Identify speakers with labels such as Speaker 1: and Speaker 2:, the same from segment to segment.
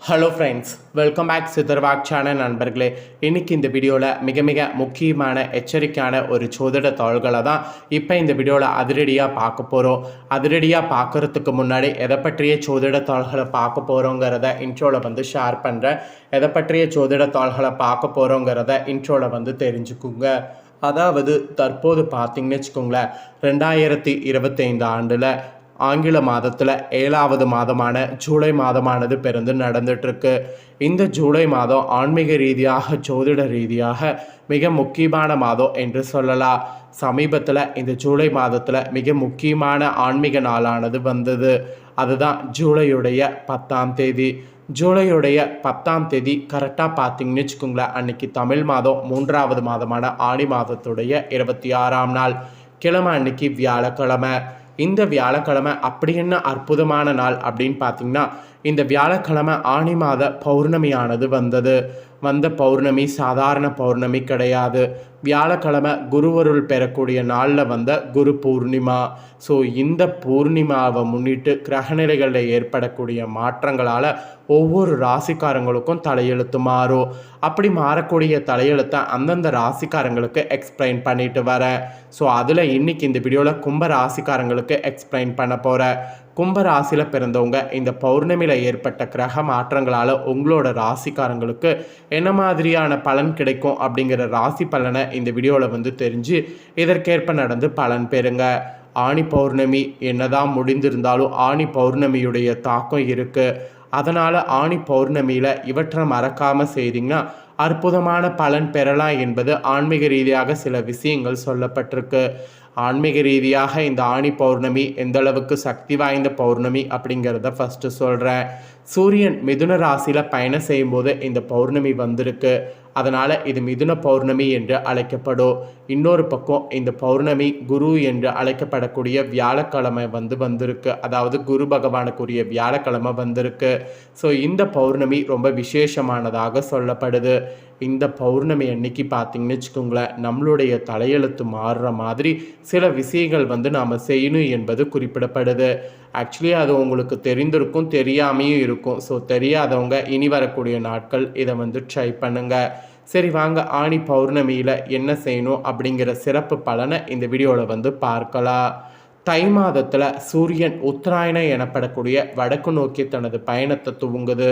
Speaker 1: Hello friends welcome back சித்தர்வாக் channel நண்பர்களே. இன்னைக்கு இந்த வீடியோவில் மிக மிக முக்கியமான எச்சரிக்கையான ஒரு சோதிட தாள்களை தான் இப்போ இந்த வீடியோவில் அதிரடியாக பார்க்க போகிறோம் அதிரடியாக பார்க்கறதுக்கு முன்னாடி எதை பற்றிய சோதிட தாள்களை பார்க்க போகிறோங்கிறத இன்ட்ரோவில் வந்து ஷேர் பண்ணுறேன் எதை பற்றிய சோதிட தாள்களை பார்க்க போகிறோங்கிறத இன்ட்ரோவில் வந்து தெரிஞ்சுக்குங்க. அதாவது தற்போது பார்த்தீங்கன்னு வச்சுக்கோங்களேன் ரெண்டாயிரத்தி இருபத்தைந்து ஆண்டில் ஆங்கில மாதத்தில் ஏழாவது மாதமான ஜூலை மாதமானது பிறந்து நடந்துட்டுருக்கு. இந்த ஜூலை மாதம் ஆன்மீக ரீதியாக ஜோதிட ரீதியாக மிக முக்கியமான மாதம் என்று சொல்லலாம். சமீபத்தில் இந்த ஜூலை மாதத்தில் மிக முக்கியமான ஆன்மீக நாளானது வந்தது. அதுதான் ஜூலையுடைய பத்தாம் தேதி. ஜூலையுடைய பத்தாம் தேதி கரெக்டாக பார்த்தீங்கன்னு வச்சுக்கோங்களேன் அன்னைக்கு தமிழ் மாதம் மூன்றாவது மாதமான ஆணி மாதத்துடைய இருபத்தி ஆறாம் நாள். கிழமை அன்னைக்கு வியாழக்கிழமை. இந்த வியாழக்கிழமை அப்படி என்ன அற்புதமான நாள் அப்படின்னு பார்த்தீங்கன்னா இந்த வியாழக்கிழமை ஆணி மாத பௌர்ணமியானது வந்தது. வந்த பௌர்ணமி சாதாரண பௌர்ணமி கிடையாது. வியாழக்கிழமை குருவருள் பெறக்கூடிய நாளில் வந்த குரு பூர்ணிமா. ஸோ இந்த பூர்ணிமாவை முன்னிட்டு கிரகநிலைகளில் ஏற்படக்கூடிய மாற்றங்களால் ஒவ்வொரு ராசிக்காரங்களுக்கும் தலையெழுத்து மாறும். அப்படி மாறக்கூடிய தலையெழுத்தை அந்தந்த ராசிக்காரங்களுக்கு எக்ஸ்பிளைன் பண்ணிட்டு வரேன் ஸோ அதில் இன்னைக்கு இந்த வீடியோவில் கும்ப ராசிக்காரங்களுக்கு எக்ஸ்பிளைன் பண்ண போகிறேன் கும்ப ராசியில் பிறந்தவங்க இந்த பௌர்ணமியில் ஏற்பட்ட கிரக மாற்றங்களால் உங்களோட ராசிக்காரங்களுக்கு என்ன மாதிரியான பலன் கிடைக்கும் அப்படிங்கிற ராசி பலனை இந்த வீடியோவில் வந்து தெரிஞ்சு இதற்கேற்ப நடந்து பலன் பெறுங்க. ஆணி பௌர்ணமி என்னதான் முடிந்திருந்தாலும் ஆணி பௌர்ணமியுடைய தாக்கம் இருக்குது அதனால் ஆணி பௌர்ணமியில் இவற்றை மறக்காமல் செய்தீங்கன்னா அற்புதமான பலன் பெறலாம் என்பது ஆன்மீக ரீதியாக சில விஷயங்கள் சொல்லப்பட்டிருக்கு. ஆன்மீக ரீதியாக இந்த ஆணி பௌர்ணமி எந்த அளவுக்கு சக்தி வாய்ந்த பௌர்ணமி அப்படிங்கிறத ஃபஸ்ட்டு சொல்கிறேன் சூரியன் மிதுன ராசியில் பயணம் செய்யும்போது இந்த பௌர்ணமி வந்திருக்கு. அதனால் இது மிதுன பௌர்ணமி என்று அழைக்கப்படும். இன்னொரு பக்கம் இந்த பௌர்ணமி குரு என்று அழைக்கப்படக்கூடிய வியாழக்கிழமை வந்து வந்திருக்கு. அதாவது குரு பகவானுக்குரிய வியாழக்கிழமை வந்திருக்கு. ஸோ இந்த பௌர்ணமி ரொம்ப விசேஷமானதாக சொல்லப்படுது. இந்த பௌர்ணமி அன்னைக்கு பார்த்தீங்கன்னு வச்சுக்கோங்களேன் நம்மளுடைய தலையெழுத்து மாறுற மாதிரி சில விஷயங்கள் வந்து நாம் செய்யணும் என்பது குறிப்பிடப்படுது. ஆக்சுவலி அது உங்களுக்கு தெரிந்திருக்கும் தெரியாமையும் இருக்கும். ஸோ தெரியாதவங்க இனி வரக்கூடிய நாட்கள் இதை வந்து ட்ரை பண்ணுங்கள் சரி வாங்க ஆணி பௌர்ணமியில் என்ன செய்யணும் அப்படிங்கிற சிறப்பு பலனை இந்த வீடியோவில் வந்து பார்க்கலாம். தை மாதத்தில் சூரியன் உத்தராயணம் எனப்படக்கூடிய வடக்கு நோக்கி தனது பயணத்தை துவங்குது.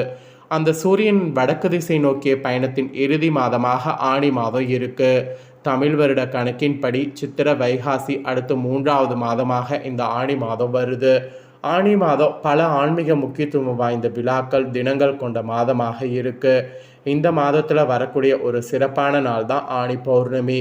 Speaker 1: அந்த சூரியன் வடக்கு திசை நோக்கிய பயணத்தின் இறுதி மாதமாக ஆணி மாதம் இருக்குது தமிழ் வருட கணக்கின்படி சித்திர வைகாசி அடுத்து மூன்றாவது மாதமாக இந்த ஆணி மாதம் வருது. ஆணி மாதம் பல ஆன்மீக முக்கியத்துவம் வாய்ந்த விழாக்கள் தினங்கள் கொண்ட மாதமாக இருக்கு. இந்த மாதத்தில் வரக்கூடிய ஒரு சிறப்பான நாள் தான் ஆணி பௌர்ணமி.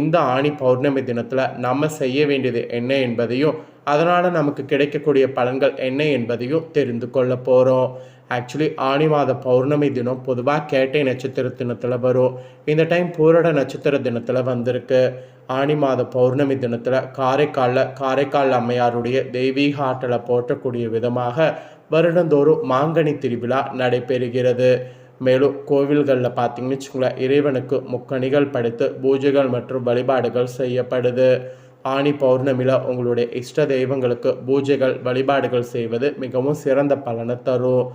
Speaker 1: இந்த ஆணி பௌர்ணமி தினத்தில் நம்ம செய்ய வேண்டியது என்ன என்பதையும் அதனால் நமக்கு கிடைக்கக்கூடிய பலன்கள் என்ன என்பதையும் தெரிந்து கொள்ள போகிறோம் ஆக்சுவலி ஆணி மாத பௌர்ணமி தினம் பொதுவாக கேட்டை நட்சத்திர தினத்தில் வரும். இந்த டைம் பூரட நட்சத்திர தினத்தில் வந்திருக்கு. ஆணி மாத பௌர்ணமி தினத்தில் காரைக்காலில் காரைக்கால் அம்மையாருடைய தெய்வீக ஆற்றலை போற்றக்கூடிய விதமாக வருடந்தோறும் மாங்கனி திருவிழா நடைபெறுகிறது. மேலும் கோவில்களில் பார்த்தீங்கன்னு வச்சுக்கோங்களேன் இறைவனுக்கு முக்கணிகள் படைத்து பூஜைகள் மற்றும் வழிபாடுகள் செய்யப்படுது. ஆணி பௌர்ணமியில் உங்களுடைய இஷ்ட தெய்வங்களுக்கு பூஜைகள் வழிபாடுகள் செய்வது மிகவும் சிறந்த பலனை தரும்.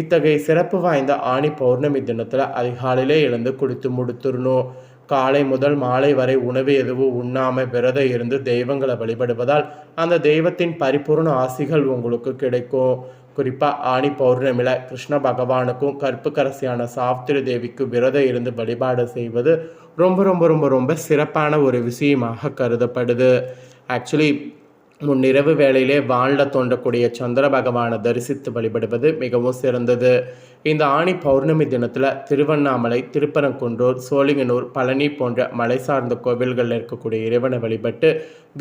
Speaker 1: இத்தகைய சிறப்பு வாய்ந்த ஆணி பௌர்ணமி தினத்தில் அதிகாலையிலே எழுந்து குளித்து முடித்துடணும் காலை முதல் மாலை வரை உணவு எதுவும் உண்ணாம விரதம் இருந்து தெய்வங்களை வழிபடுவதால் அந்த தெய்வத்தின் பரிபூர்ண ஆசிகள் உங்களுக்கு கிடைக்கும். குறிப்பாக ஆணி பௌர்ணமியில் கிருஷ்ண பகவானுக்கும் கற்புக்கரசியான சாவித்திரி தேவிக்கும் விரதம் இருந்து வழிபாடு செய்வது ரொம்ப ரொம்ப ரொம்ப ரொம்ப சிறப்பான ஒரு விஷயமாக கருதப்படுது. ஆக்சுவலி முன்னிரவு வேளையிலே வாழ தோன்றக்கூடிய சந்திர பகவானை தரிசித்து வழிபடுவது மிகவும் சிறந்தது. இந்த ஆணி பௌர்ணமி தினத்தில் திருவண்ணாமலை திருப்பரங்குன்றூர் சோழிங்கனூர் பழனி போன்ற மலை சார்ந்த கோவில்களில் இருக்கக்கூடிய இறைவனை வழிபட்டு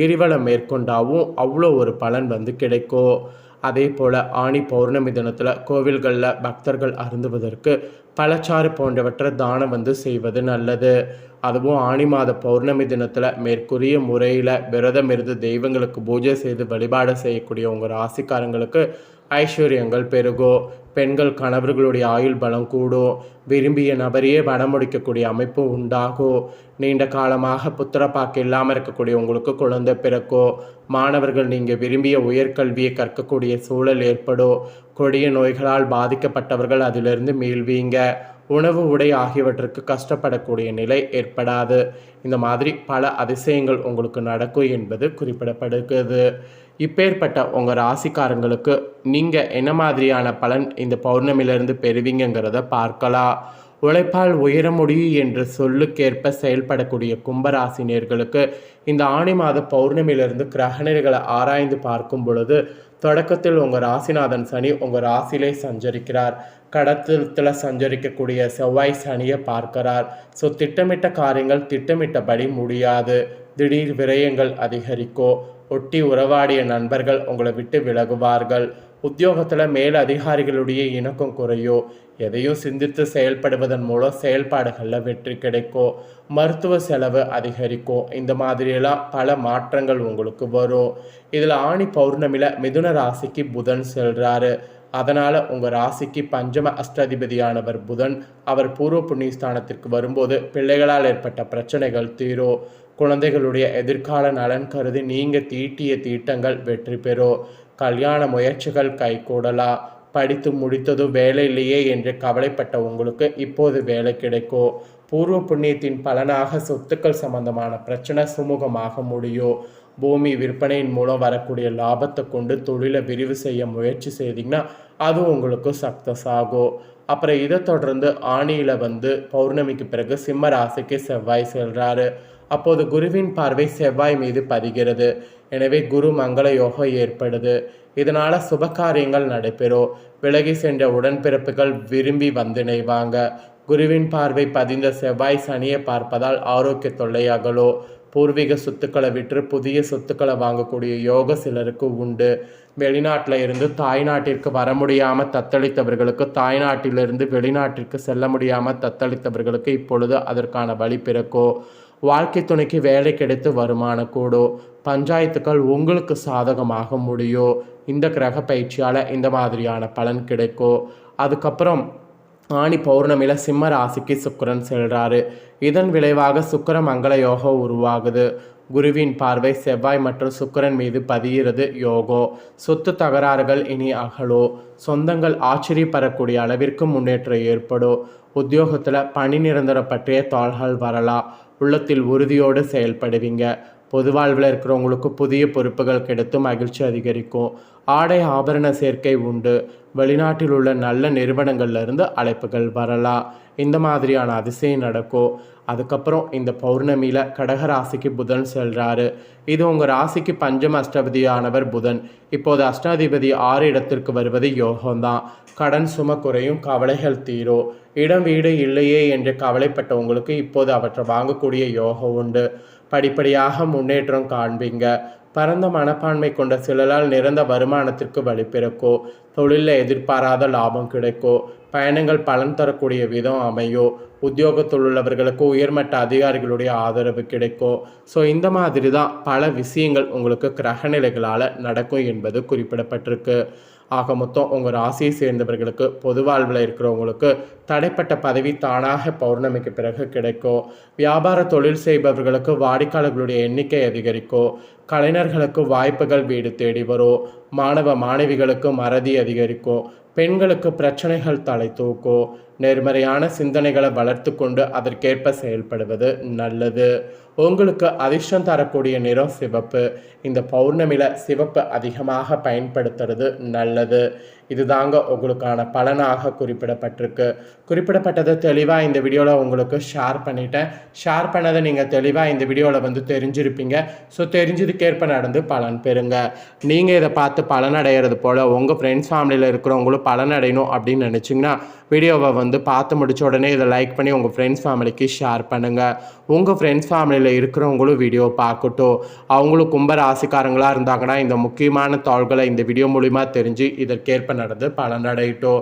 Speaker 1: கிரிவலம் மேற்கொண்டாவும் அவ்வளோ ஒரு பலன் வந்து கிடைக்கும். அதே போல் ஆணி பௌர்ணமி தினத்தில் கோவில்களில் பக்தர்கள் அருந்துவதற்கு பழச்சாறு போன்றவற்றை தானம் வந்து செய்வது நல்லது. அதுவும் ஆணி மாத பௌர்ணமி தினத்தில் மேற்கூறிய முறையில் விரதம் இருந்து தெய்வங்களுக்கு பூஜை செய்து வழிபாடு செய்யக்கூடிய உங்கள் ராசிக்காரங்களுக்கு ஐஸ்வர்யங்கள் பெருகும் பெண்கள் கணவர்களுடைய ஆயுள் பலம் கூடும் விரும்பிய நபரையே மணமுடிக்கக்கூடிய அமைப்பு உண்டாகும் நீண்ட காலமாக புத்திரப்பாக்கு இல்லாமல் இருக்கக்கூடிய உங்களுக்கு குழந்தை பிறக்கும் மாணவர்கள் நீங்கள் விரும்பிய உயர்கல்வியை கற்கக்கூடிய சூழல் ஏற்படும் கொடிய நோய்களால் பாதிக்கப்பட்டவர்கள் அதிலிருந்து மீள்வீங்க உணவு உடை ஆகியவற்றுக்கு கஷ்டப்படக்கூடிய நிலை ஏற்படாது. இந்த மாதிரி பல அதிசயங்கள் உங்களுக்கு நடக்கும் என்பது குறிப்பிடப்படுகிறது. இப்பேற்பட்ட உங்கள் ராசிக்காரங்களுக்கு நீங்கள் என்ன மாதிரியான பலன் இந்த பௌர்ணமியிலிருந்து பெறுவீங்கங்கிறத பார்க்கலாம். உழைப்பால் உயர முடியும் என்று சொல்லுக்கேற்ப செயல்படக்கூடிய கும்பராசினியர்களுக்கு இந்த ஆணி மாத பௌர்ணமியிலிருந்து கிரகணர்களை ஆராய்ந்து பார்க்கும் பொழுது தொடக்கத்தில் உங்கள் ராசிநாதன் சனி உங்கள் ராசியிலே சஞ்சரிக்கிறார். கடத்தலத்தில் சஞ்சரிக்கக்கூடிய செவ்வாய் சனியை பார்க்கிறார். ஸோ திட்டமிட்ட காரியங்கள் திட்டமிட்டபடி முடியாது. திடீர் விரயங்கள் அதிகரிக்கோ. ஒட்டி உறவாடிய நண்பர்கள் உங்களை விட்டு விலகுவார்கள். உத்தியோகத்தில் மேல் அதிகாரிகளுடைய இணக்கம் குறையோ? எதையும் சிந்தித்து செயல்படுவதன் மூலம் செயல்பாடுகளில் வெற்றி கிடைக்கும் மருத்துவ செலவு அதிகரிக்கும் இந்த மாதிரியெல்லாம் பல மாற்றங்கள் உங்களுக்கு வரும். இதில் ஆணி பௌர்ணமியில் மிதுன ராசிக்கு புதன் செல்கிறாரு அதனால் உங்கள் ராசிக்கு பஞ்சம அஷ்டாதிபதியானவர் புதன் அவர் பூர்வ புண்ணியஸ்தானத்திற்கு வரும்போது பிள்ளைகளால் ஏற்பட்ட பிரச்சனைகள் தீரும் குழந்தைகளுடைய எதிர்கால நலன் கருதி நீங்கள் தீட்டிய தீட்டங்கள் வெற்றி பெறும் கல்யாண முயற்சிகள் கைகூடலாம் படித்து முடித்ததும் வேலை இல்லையே என்று கவலைப்பட்ட உங்களுக்கு இப்போது வேலை கிடைக்கும் பூர்வ புண்ணியத்தின் பலனாக சொத்துக்கள் சம்பந்தமான பிரச்சனை சுமூகமாக முடியும் பூமி விற்பனையின் மூலம் வரக்கூடிய லாபத்தை கொண்டு தொழிலை விரிவு செய்ய முயற்சி செய்தீங்கன்னா அது உங்களுக்கு சக்ஸஸ் ஆகும் அப்புறம் இதை தொடர்ந்து ஆணியில் வந்து பௌர்ணமிக்கு பிறகு சிம்ம ராசிக்கு செவ்வாய் செல்கிறாரு அப்போது குருவின் பார்வை செவ்வாய் மீது பதிகிறது. எனவே குரு மங்கள யோகம் ஏற்படுது. இதனால சுபகாரியங்கள் நடைபெறும். விலகி சென்ற உடன்பிறப்புகள் விரும்பி வந்திணைவாங்க. குருவின் பார்வை பதிந்த செவ்வாய் சனியை பார்ப்பதால் ஆரோக்கிய தொல்லை அகலோ பூர்வீக சொத்துக்களை விற்று புதிய சொத்துக்களை வாங்கக்கூடிய யோக சிலருக்கு உண்டு. வெளிநாட்டில் இருந்து தாய்நாட்டிற்கு வர முடியாமல் தத்தளித்தவர்களுக்கு தாய்நாட்டிலிருந்து வெளிநாட்டிற்கு செல்ல முடியாமல் தத்தளித்தவர்களுக்கு இப்பொழுது அதற்கான வழி பிறக்கோ வாழ்க்கை துணைக்கு வேலை கிடைத்து வருமானம் கூடும் பஞ்சாயத்துக்கள் உங்களுக்கு சாதகமாக முடியும் இந்த கிரக பயிற்சியால் இந்த மாதிரியான பலன் கிடைக்கும் அதுக்கப்புறம் ஆணி பௌர்ணமியில் சிம்ம ராசிக்கு சுக்கரன் செல்கிறாரு இதன் விளைவாக சுக்கர மங்கள யோகம் உருவாகுது. குருவின் பார்வை செவ்வாய் மற்றும் சுக்கரன் மீது பதிகிறது யோகோ. சொத்து தகராறுகள் இனி அகலோ. சொந்தங்கள் ஆச்சரியப்படக்கூடிய அளவிற்கு முன்னேற்றம் ஏற்படும். உத்தியோகத்தில் பணி நிரந்தரம் பற்றிய தாள்கள் வரலாம். உள்ளத்தில் உறுதியோடு செயல்படுவீங்க. பொது வாழ்வில் இருக்கிறவங்களுக்கு புதிய பொறுப்புகள் கிடைத்து மகிழ்ச்சி அதிகரிக்கும். ஆடை ஆபரண சேர்க்கை உண்டு. வெளிநாட்டில் உள்ள நல்ல நிறுவனங்கள்ல இருந்து அழைப்புகள் வரலாம். இந்த மாதிரியான அதிசயம் நடக்கும். அதுக்கப்புறம் இந்த பௌர்ணமியில் கடக ராசிக்கு புதன் செல்கிறாரு இது உங்கள் ராசிக்கு பஞ்சம அஷ்டபதியானவர் புதன். இப்போது அஷ்டாதிபதி ஆறு இடத்திற்கு வருவது யோகம்தான். கடன் சும குறையும் கவலைகள் தீரும். இடம் வீடு இல்லையே என்று கவலைப்பட்டவங்களுக்கு இப்போது அவற்றை வாங்கக்கூடிய யோகம் உண்டு. படிப்படியாக முன்னேற்றம் காண்பீங்க. பரந்த மனப்பான்மை கொண்ட சிலரால் நிறந்த வருமானத்திற்கு வழி பிறக்கோ. தொழிலில் எதிர்பாராத லாபம் கிடைக்கோ. பயணங்கள் பலன் தரக்கூடிய விதம் அமையோ. உத்தியோகத்தில் உள்ளவர்களுக்கு உயர்மட்ட அதிகாரிகளுடைய ஆதரவு கிடைக்கும். ஸோ இந்த மாதிரி தான் பல விஷயங்கள் உங்களுக்கு கிரகநிலைகளால் நடக்கும் என்பது குறிப்பிடப்பட்டிருக்கு. ஆக மொத்தம் உங்கள் ராசியை சேர்ந்தவர்களுக்கு பொது வாழ்வில் இருக்கிறவங்களுக்கு தடைப்பட்ட பதவி தானாக பௌர்ணமிக்கு பிறகு கிடைக்கும். வியாபார தொழில் செய்பவர்களுக்கு வாடிக்கையாளர்களுடைய எண்ணிக்கை அதிகரிக்கும். கலைஞர்களுக்கு வாய்ப்புகள் வீடு தேடி வரும். மாணவ மாணவிகளுக்கு மறதி அதிகரிக்கும். பெண்களுக்கு பிரச்சனைகள் தலை தூக்கும். நேர்மறையான சிந்தனைகளை வளர்த்து கொண்டு அதற்கேற்ப செயல்படுவது நல்லது. உங்களுக்கு அதிர்ஷ்டம் தரக்கூடிய நிறம் சிவப்பு. இந்த பௌர்ணமியில் சிவப்பு அதிகமாக பயன்படுத்துறது நல்லது. இதுதாங்க உங்களுக்கான பலனாக குறிப்பிடப்பட்டிருக்கு. குறிப்பிடப்பட்டதை தெளிவாக இந்த வீடியோவில் உங்களுக்கு ஷேர் பண்ணிட்டேன். ஷேர் பண்ணதை நீங்கள் தெளிவாக இந்த வீடியோவில் வந்து தெரிஞ்சிருப்பீங்க. ஸோ தெரிஞ்சதுக்கேற்ப நடந்து பலன் பெறுங்க. நீங்கள் இதை பார்த்து பலன் அடைகிறது போல் உங்கள் ஃப்ரெண்ட்ஸ் ஃபேமிலியில் இருக்கிறவங்களும் பலனடையணும் அப்படின்னு நினச்சிங்கன்னா வீடியோவை வந்து வந்து பார்த்து முடிச்ச உடனே இதை லைக் பண்ணி உங்கள் ஃப்ரெண்ட்ஸ் ஃபேமிலிக்கு ஷேர் பண்ணுங்கள் உங்கள் ஃப்ரெண்ட்ஸ் ஃபேமிலியில் இருக்கிறவங்களும் வீடியோ பார்க்கட்டும். அவங்களும் கும்ப ராசிக்காரங்களாக இருந்தாங்கன்னா இந்த முக்கியமான தாள்களை இந்த வீடியோ மூலிமா தெரிஞ்சு இதற்கேற்ப நடந்து பலனடையட்டும்.